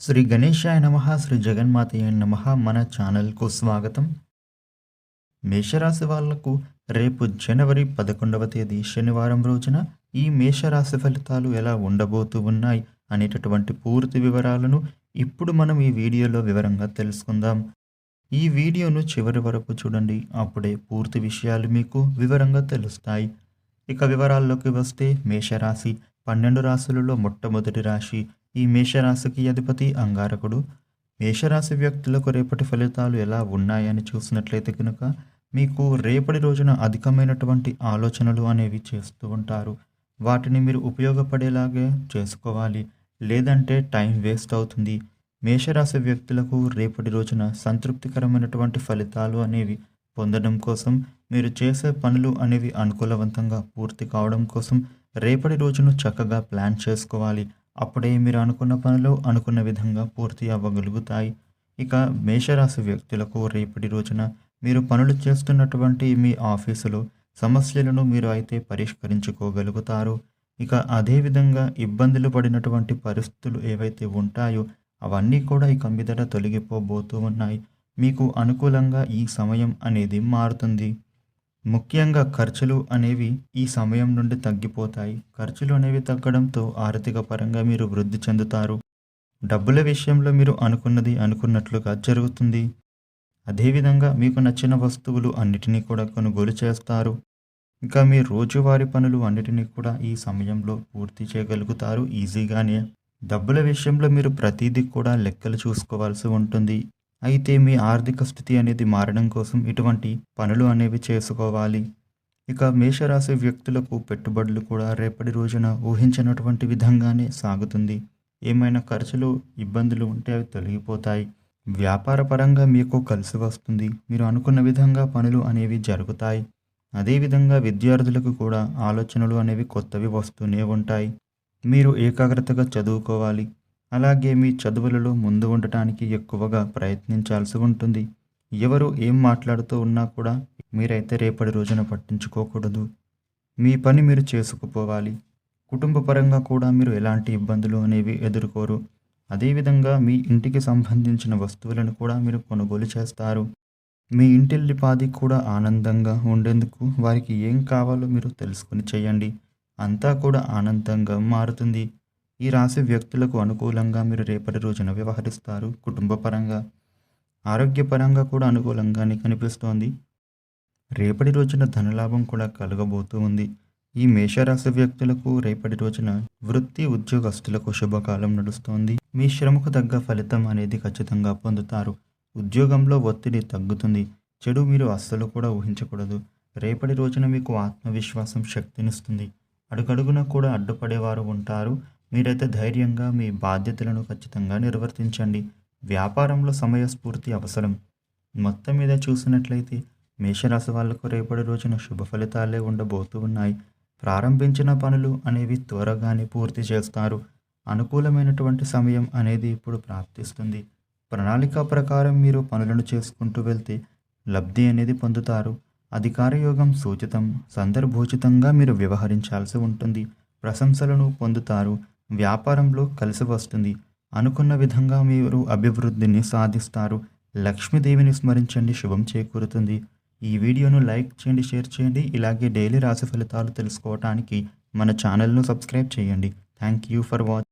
శ్రీ గణేశాయ నమ శ్రీ జగన్మాతయ్య నమ మన ఛానల్కు స్వాగతం. మేషరాశి వాళ్ళకు రేపు జనవరి పదకొండవ తేదీ శనివారం రోజున ఈ మేషరాశి ఫలితాలు ఎలా ఉండబోతూ ఉన్నాయి అనేటటువంటి పూర్తి వివరాలను ఇప్పుడు మనం ఈ వీడియోలో వివరంగా తెలుసుకుందాం. ఈ వీడియోను చివరి వరకు చూడండి అప్పుడే పూర్తి విషయాలు మీకు వివరంగా తెలుస్తాయి. ఇక వివరాల్లోకి వస్తే మేషరాశి పన్నెండు రాశులలో మొట్టమొదటి రాశి ఈ మేషరాశికి అధిపతి అంగారకుడు. మేషరాశి వ్యక్తులకు రేపటి ఫలితాలు ఎలా ఉన్నాయని చూసినట్లయితే కనుక మీకు రేపటి రోజున అధికమైనటువంటి ఆలోచనలు అనేవి చేస్తూ ఉంటారు. వాటిని మీరు ఉపయోగపడేలాగే చేసుకోవాలి. లేదంటే టైం వేస్ట్ అవుతుంది. మేషరాశి వ్యక్తులకు రేపటి రోజున సంతృప్తికరమైనటువంటి ఫలితాలు అనేవి పొందడం కోసం మీరు చేసే పనులు అనేవి అనుకూలవంతంగా పూర్తి కావడం కోసం రేపటి రోజును చక్కగా ప్లాన్ చేసుకోవాలి. అప్పుడే మీరు అనుకున్న పనులు అనుకున్న విధంగా పూర్తి అవ్వగలుగుతాయి. ఇక మేషరాశి వ్యక్తులకు రేపటి రోజున మీరు పనులు చేస్తున్నటువంటి మీ ఆఫీసులో సమస్యలను మీరు అయితే పరిష్కరించుకోగలుగుతారు. ఇక అదేవిధంగా ఇబ్బందులు పడినటువంటి పరిస్థితులు ఏవైతే ఉంటాయో అవన్నీ కూడా ఇక మీదట తొలగిపోబోతూ ఉన్నాయి. మీకు అనుకూలంగా ఈ సమయం అనేది మారుతుంది. ముఖ్యంగా ఖర్చులు అనేవి ఈ సమయం నుండి తగ్గిపోతాయి. ఖర్చులు అనేవి తగ్గడంతో ఆర్థిక పరంగా మీరు వృద్ధి చెందుతారు. డబ్బుల విషయంలో మీరు అనుకున్నది అనుకున్నట్లుగా జరుగుతుంది. అదేవిధంగా మీకు నచ్చిన వస్తువులు అన్నిటినీ కూడా కొనుగోలు చేస్తారు. ఇంకా మీ రోజువారీ పనులు అన్నిటినీ కూడా ఈ సమయంలో పూర్తి చేయగలుగుతారు. ఈజీగానే. డబ్బుల విషయంలో మీరు ప్రతిదీ కూడా లెక్కలు చూసుకోవాల్సి ఉంటుంది. అయితే మీ ఆర్థిక స్థితి అనేది మారడం కోసం ఇటువంటి పనులు అనేవి చేసుకోవాలి. ఇక మేషరాశి వ్యక్తులకు పెట్టుబడులు కూడా రేపటి రోజున ఊహించినటువంటి విధంగానే సాగుతుంది. ఏమైనా ఖర్చులు ఇబ్బందులు ఉంటే అవి తొలగిపోతాయి. వ్యాపార పరంగా మీకు కలిసి వస్తుంది. మీరు అనుకున్న విధంగా పనులు అనేవి జరుగుతాయి. అదేవిధంగా విద్యార్థులకు కూడా ఆలోచనలు అనేవి కొత్తవి వస్తూనే ఉంటాయి. మీరు ఏకాగ్రతగా చదువుకోవాలి. అలాగే మీ చదువులలో ముందు ఉండటానికి ఎక్కువగా ప్రయత్నించాల్సి ఉంటుంది. ఎవరు ఏం మాట్లాడుతూ ఉన్నా కూడా మీరైతే రేపటి రోజున పట్టించుకోకూడదు. మీ పని మీరు చేసుకుపోవాలి. కుటుంబపరంగా కూడా మీరు ఎలాంటి ఇబ్బందులు అనేవి ఎదుర్కోరు. అదేవిధంగా మీ ఇంటికి సంబంధించిన వస్తువులను కూడా మీరు కొనుగోలు చేస్తారు. మీ ఇంటిల్లిపాది కూడా ఆనందంగా ఉండేందుకు వారికి ఏం కావాలో మీరు తెలుసుకుని చేయండి. అంతా కూడా ఆనందంగా మారుతుంది. ఈ రాశి వ్యక్తులకు అనుకూలంగా మీరు రేపటి రోజున వ్యవహరిస్తారు. కుటుంబపరంగా ఆరోగ్యపరంగా కూడా అనుకూలంగానే కనిపిస్తోంది. రేపటి రోజున ధనలాభం కూడా కలగబోతూ ఉంది. ఈ మేషరాశి వ్యక్తులకు రేపటి రోజున వృత్తి ఉద్యోగస్తులకు శుభకాలం నడుస్తోంది. మీ శ్రమకు తగ్గ ఫలితం అనేది ఖచ్చితంగా పొందుతారు. ఉద్యోగంలో ఒత్తిడి తగ్గుతుంది. చెడు మీరు అస్సలు కూడా ఊహించకూడదు. రేపటి రోజున మీకు ఆత్మవిశ్వాసం శక్తినిస్తుంది. అడుగడుగున కూడా అడ్డుపడేవారు ఉంటారు. మీరైతే ధైర్యంగా మీ బాధ్యతలను ఖచ్చితంగా నిర్వర్తించండి. వ్యాపారంలో సమయస్ఫూర్తి అవసరం. మొత్తం మీద చూసినట్లయితే మేషరాశి వాళ్ళకు రేపటి రోజున శుభ ఫలితాలే ఉండబోతూ ఉన్నాయి. ప్రారంభించిన పనులు అనేవి త్వరగానే పూర్తి చేస్తారు. అనుకూలమైనటువంటి సమయం అనేది ఇప్పుడు ప్రాప్తిస్తుంది. ప్రణాళిక ప్రకారం మీరు పనులను చేసుకుంటూ వెళ్తే లబ్ధి అనేది పొందుతారు. అధికార యోగం సూచితం. సందర్భోచితంగా మీరు వ్యవహరించాల్సి ఉంటుంది. ప్రశంసలను పొందుతారు. వ్యాపారంలో కలిసి వస్తుంది. అనుకున్న విధంగా మీరు అభివృద్ధిని సాధిస్తారు. లక్ష్మీదేవిని స్మరించండి శుభం చేకూరుతుంది. ఈ వీడియోను లైక్ చేయండి షేర్ చేయండి. ఇలాగే డైలీ రాశి ఫలితాలు తెలుసుకోవటానికి మన ఛానల్ను సబ్స్క్రైబ్ చేయండి. Thank you for watch.